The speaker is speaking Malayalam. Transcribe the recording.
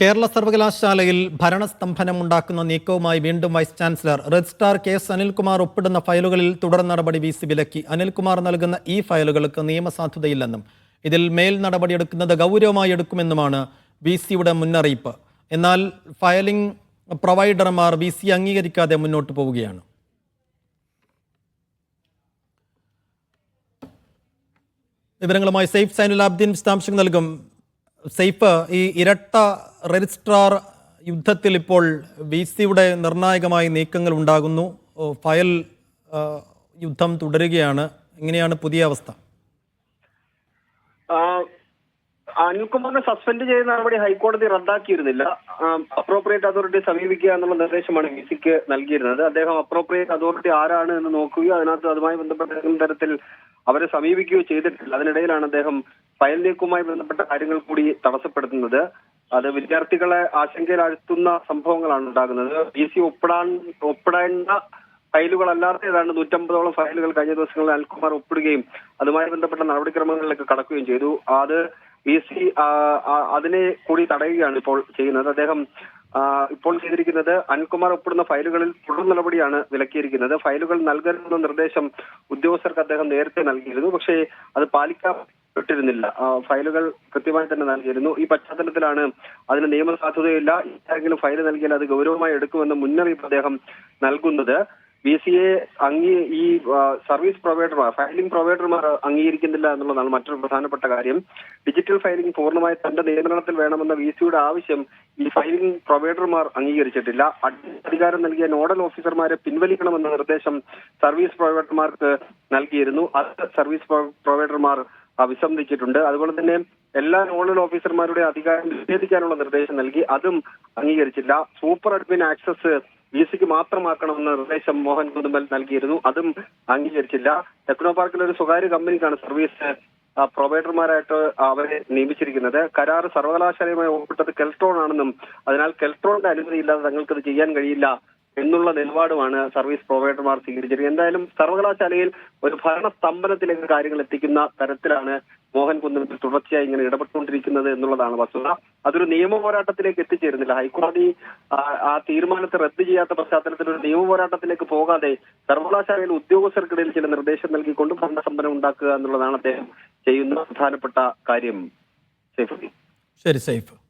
കേരള സർവകലാശാലയിൽ ഭരണസ്തംഭനമുണ്ടാക്കുന്ന നീക്കവുമായി വീണ്ടും vice chancellor registrar K S Anilkumar ഒപ്പിടുന്ന ഫയലുകളിൽ തുടർ നടപടി വി സി വിലക്കി. അനിൽകുമാർ നൽകുന്ന ഈ ഫയലുകൾക്ക് നിയമസാധുതയില്ലെന്നും ഇതിൽ മേൽ നടപടിയെടുക്കുന്നത് ഗൗരവമായി എടുക്കുമെന്നുമാണ് വി സിയുടെ മുന്നറിയിപ്പ്. എന്നാൽ ഫയലിംഗ് പ്രൊവൈഡർമാർ വി സി അംഗീകരിക്കാതെ മുന്നോട്ട് പോവുകയാണ്. വിവരങ്ങളുമായി സേഫ് സൈനുൽ അബ്ദീൻ വിശദാംശങ്ങൾ നൽകും. സൈഫ് ഈ ഇരട്ട രജിസ്ട്രാർ യുദ്ധത്തിൽ ഇപ്പോൾ വി സിയുടെ നിർണായകമായ നീക്കങ്ങൾ ഉണ്ടാകുന്നു. ഫയൽ യുദ്ധം തുടരുകയാണ്. എങ്ങനെയാണ് പുതിയ അവസ്ഥ? അനിൽകുമാറിനെ സസ്പെൻഡ് ചെയ്യുന്ന നടപടി ഹൈക്കോടതി റദ്ദാക്കിയിരുന്നില്ല. അപ്രോപ്രിയേറ്റ് അതോറിറ്റി സമീപിക്കുക എന്നുള്ള നിർദ്ദേശമാണ് വി സിക്ക് നൽകിയിരുന്നത്. അദ്ദേഹം അപ്രോപ്രിയേറ്റ് അതോറിറ്റി ആരാണ് എന്ന് നോക്കുകയോ അതിനകത്ത് അതുമായി ബന്ധപ്പെട്ട തരത്തിൽ അവരെ സമീപിക്കുകയോ ചെയ്തിട്ടില്ല. അതിനിടയിലാണ് അദ്ദേഹം ഫയൽ നീക്കവുമായി ബന്ധപ്പെട്ട കാര്യങ്ങൾ കൂടി തടസ്സപ്പെടുത്തുന്നത്. അത് വിദ്യാർത്ഥികളെ ആശങ്കയിലാഴ്ത്തുന്ന സംഭവങ്ങളാണ് ഉണ്ടാകുന്നത്. പി സി ഒപ്പിടാൻ ഒപ്പിടേണ്ട ഫയലുകളല്ലാത്ത ഏതാണ്ട് നൂറ്റമ്പതോളം ഫയലുകൾ കഴിഞ്ഞ ദിവസങ്ങളിൽ അനിൽകുമാർ ഒപ്പിടുകയും അതുമായി ബന്ധപ്പെട്ട നടപടിക്രമങ്ങളിലേക്ക് കടക്കുകയും ചെയ്തു. അത് പി സി അതിനെ കൂടി തടയുകയാണ് ഇപ്പോൾ ചെയ്യുന്നത്. അദ്ദേഹം ഇപ്പോൾ ചെയ്തിരിക്കുന്നത് അനിൽകുമാർ ഒപ്പിടുന്ന ഫയലുകളിൽ തുടർ നടപടിയാണ് വിലക്കിയിരിക്കുന്നത്. ഫയലുകൾ നൽകരുതെന്ന നിർദ്ദേശം ഉദ്യോഗസ്ഥർക്ക് അദ്ദേഹം നേരത്തെ നൽകിയിരുന്നു. പക്ഷേ അത് പാലിക്കപ്പെട്ടിരുന്നില്ല ആ, ഫയലുകൾ കൃത്യമായി തന്നെ നൽകിയിരുന്നു. ഈ പശ്ചാത്തലത്തിലാണ് അതിന് നിയമസാധുതയില്ല ആരെങ്കിലും ഫയൽ നൽകിയാൽ അത് ഗൗരവമായി എടുക്കുമെന്ന് മുന്നറിയിപ്പ് അദ്ദേഹം നൽകുന്നത്. ബി സി എ അംഗീ ഈ സർവീസ് പ്രൊവൈഡർമാർ ഫയലിംഗ് പ്രൊവൈഡർമാർ അംഗീകരിക്കുന്നില്ല എന്നുള്ളതാണ് മറ്റൊരു പ്രധാനപ്പെട്ട കാര്യം. ഡിജിറ്റൽ ഫയലിംഗ് പൂർണമായി തന്റെ നിയന്ത്രണത്തിൽ വേണമെന്ന വി സിയുടെ ആവശ്യം ഈ ഫയലിംഗ് പ്രൊവൈഡർമാർ അംഗീകരിച്ചിട്ടില്ല. അധികാരം നൽകിയ നോഡൽ ഓഫീസർമാരെ പിൻവലിക്കണമെന്ന നിർദ്ദേശം സർവീസ് പ്രൊവൈഡർമാർക്ക് നൽകിയിരുന്നു. അത് സർവീസ് പ്രൊ- പ്രൊവൈഡർമാർ വിസമ്മതിച്ചിട്ടുണ്ട് അതുപോലെ തന്നെ എല്ലാ നോഡൽ ഓഫീസർമാരുടെ അധികാരം നിഷേധിക്കാനുള്ള നിർദ്ദേശം നൽകി. അതും അംഗീകരിച്ചില്ല. സൂപ്പർ അഡ്മിൻ ആക്സസ് വി സിക്ക് മാത്രമാക്കണമെന്ന നിർദ്ദേശം മോഹൻ കുന്നുമ്പൽ നൽകിയിരുന്നു. അതും അംഗീകരിച്ചില്ല. ടെക്നോ പാർക്കിൽ ഒരു സ്വകാര്യ കമ്പനിക്കാണ് സർവീസ് പ്രൊവൈഡർമാരായിട്ട് അവരെ നിയമിച്ചിരിക്കുന്നത്. കരാർ സർവകലാശാലയുമായി ഒപ്പിട്ടത് കെൽട്രോൺ ആണെന്നും അതിനാൽ കെൽട്രോണിന്റെ അനുമതി ഇല്ലാതെ തങ്ങൾക്ക് ഇത് ചെയ്യാൻ കഴിയില്ല എന്നുള്ള നിലപാടുമാണ് സർവീസ് പ്രൊവൈഡർമാർ സ്വീകരിച്ചത്. എന്തായാലും സർവകലാശാലയിൽ ഒരു ഭരണ സ്തംഭനത്തിലേക്ക് കാര്യങ്ങൾ എത്തിക്കുന്ന തരത്തിലാണ് മോഹൻ കുന്നത്തിൽ തുടർച്ചയായി ഇങ്ങനെ ഇടപെട്ടുകൊണ്ടിരിക്കുന്നത് എന്നുള്ളതാണ് വസ്തുത. അതൊരു നിയമ പോരാട്ടത്തിലേക്ക് എത്തിച്ചേരുന്നില്ല. ഹൈക്കോടതി ആ, തീരുമാനത്തെ റദ്ദ് ചെയ്യാത്ത പശ്ചാത്തലത്തിൽ ഒരു നിയമ പോരാട്ടത്തിലേക്ക് പോകാതെ സർവകലാശാലയിൽ ഉദ്യോഗസ്ഥർക്കിടയിൽ ചില നിർദ്ദേശം നൽകിക്കൊണ്ട് ഭരണസ്തംഭനം ഉണ്ടാക്കുക എന്നുള്ളതാണ് അദ്ദേഹം ചെയ്യുന്ന പ്രധാനപ്പെട്ട കാര്യം. സൈഫുദ്ദീൻ. ശരി സൈഫ്.